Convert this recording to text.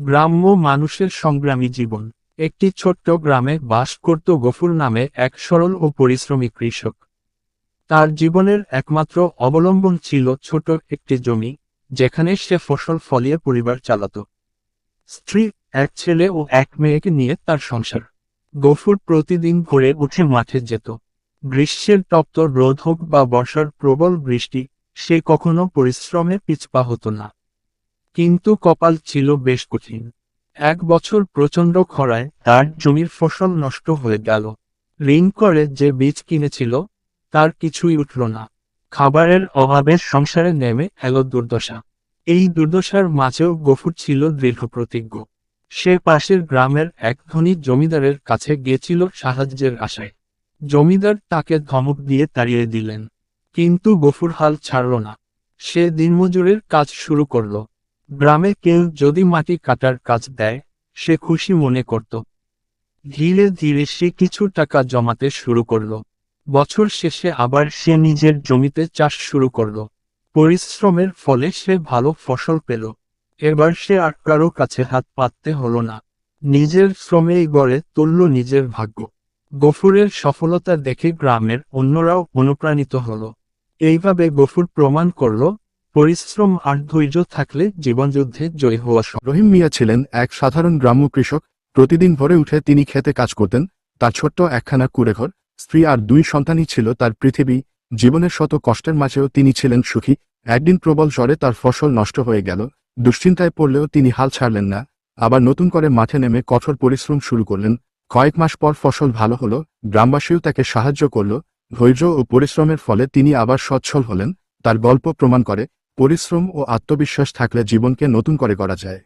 গ্রাম্য মানুষের সংগ্রামী জীবন। একটি ছোট্ট গ্রামে বাস করত গফুর নামে এক সরল ও পরিশ্রমী কৃষক। তার জীবনের একমাত্র অবলম্বন ছিল ছোট একটি জমি, যেখানে সে ফসল ফলিয়ে পরিবার চালাত। স্ত্রী, এক ছেলে ও এক মেয়েকে নিয়ে তার সংসার। গফুর প্রতিদিন ভোরে উঠে মাঠে যেত। গ্রীষ্মের তপ্ত রোধ হোক বা বর্ষার প্রবল বৃষ্টি, সে কখনো পরিশ্রমে পিছপা হতো না। কিন্তু কপাল ছিল বেশ কঠিন। এক বছর প্রচণ্ড খরায় তার জমির ফসল নষ্ট হয়ে গেল। ঋণ করে যে বীজ কিনেছিল, তার কিছুই উঠল না। খাবারের অভাবে সংসারে নেমে এলো দুর্দশা। এই দুর্দশার মাঝেও গফুর ছিল দৃঢ় প্রতিজ্ঞ। সে পাশের গ্রামের এক ধনী জমিদারের কাছে গিয়েছিল সাহায্যের আশায়। জমিদার তাকে ধমক দিয়ে তাড়িয়ে দিলেন। কিন্তু গফুর হাল ছাড়ল না। সে দিনমজুরের কাজ শুরু করল। গ্রামে কেউ যদি মাটি কাটার কাজ দেয়, সে খুশি মনে করত। ধীরে ধীরে সে কিছু টাকা জমাতে শুরু করল। বছর শেষে আবার সে নিজের জমিতে চাষ শুরু করল। পরিশ্রমের ফলে সে ভালো ফসল পেল। এবার সে আর কারও কাছে হাত পাততে হলো না। নিজের শ্রমেই গড়ে তুলল নিজের ভাগ্য। গফুরের সফলতা দেখে গ্রামের অন্যরাও অনুপ্রাণিত হলো। এইভাবে গফুর প্রমাণ করল পরিশ্রম আর ধৈর্য থাকলে জীবনযুদ্ধে জয় হওয়া রহিম মিয়া ছিলেন এক সাধারণ গ্রাম্য কৃষক। প্রতিদিন ভরে উঠে তিনি খেতে কাজ করতেন। তার ছোট্ট একখানা কুড়েঘর, স্ত্রী আর দুই সন্তানই ছিল তার পৃথিবী। জীবনের শত কষ্টের মাঝেও তিনি ছিলেন সুখী। একদিন প্রবল জ্বরে তার ফসল নষ্ট হয়ে গেল। দুশ্চিন্তায় পড়লেও তিনি হাল ছাড়লেন না। আবার নতুন করে মাঠে নেমে কঠোর পরিশ্রম শুরু করলেন। কয়েক মাস পর ফসল ভালো হলো। গ্রামবাসীও তাকে সাহায্য করল। ধৈর্য ও পরিশ্রমের ফলে তিনি আবার সচ্ছল হলেন। তার গল্প প্রমাণ করে পরিশ্রম ও আত্মবিশ্বাস থাকলে জীবনকে নতুন করে করা যায়।